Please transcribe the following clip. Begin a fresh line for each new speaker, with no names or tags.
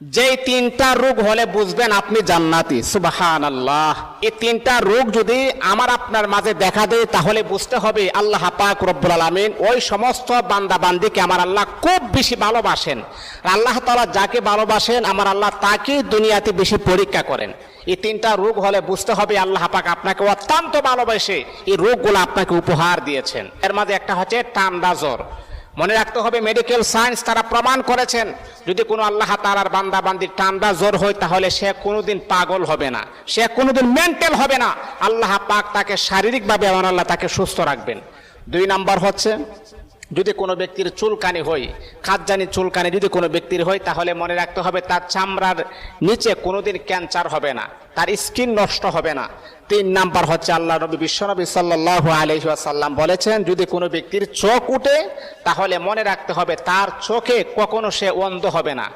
যেই তিনটা রোগ হলে বুঝবেন আপনি জান্নাতি। সুবাহান আল্লাহ এই তিনটা রোগ যদি আমার আপনার মাঝে দেখা দেয়, তাহলে বুঝতে হবে আল্লাহ পাক রব্বুল আলমিন ওই সমস্ত বান্দা বান্দিকে আমার আল্লাহ খুব বেশি ভালোবাসেন। আল্লাহ তালা যাকে ভালোবাসেন, আমার আল্লাহ তাকে দুনিয়াতে বেশি পরীক্ষা করেন। এই তিনটা রোগ হলে বুঝতে হবে আল্লাহ পাক আপনাকে অত্যন্ত ভালোবাসে এই রোগগুলো আপনাকে উপহার দিয়েছেন। এর মাঝে একটা হচ্ছে ঠান্ডা জ্বর। মনে রাখতে হবে মেডিকেল সায়েন্স তারা প্রমাণ করেছেন। যদি কোনো আল্লাহ তালার বান্দা বান্দির ঠান্ডা জ্বর হয়, তাহলে সে কোনোদিন পাগল হবে না। সে কোনোদিন মেন্টাল হবে না। আল্লাহ পাক তাকে শারীরিকভাবে আমার আল্লাহ তাকে সুস্থ রাখবেন। দুই নাম্বার হচ্ছে যদি কোনো ব্যক্তির চুলকানি হয় খাদ্যানি চুলকানি যদি কোনো ব্যক্তির হয়, তাহলে মনে রাখতে হবে তার চামড়ার নিচে কোনোদিন ক্যান্সার হবে না, তার স্কিন নষ্ট হবে না। তিন নাম্বার হচ্ছে আল্লাহ নবী, বিশ্বনবী সাল্লাহ আলহিহাসাল্লাম বলেছেন, যদি কোনো ব্যক্তির চোখ উঠে, তাহলে মনে রাখতে হবে তার চোখে কখনো সে অন্ধ হবে না।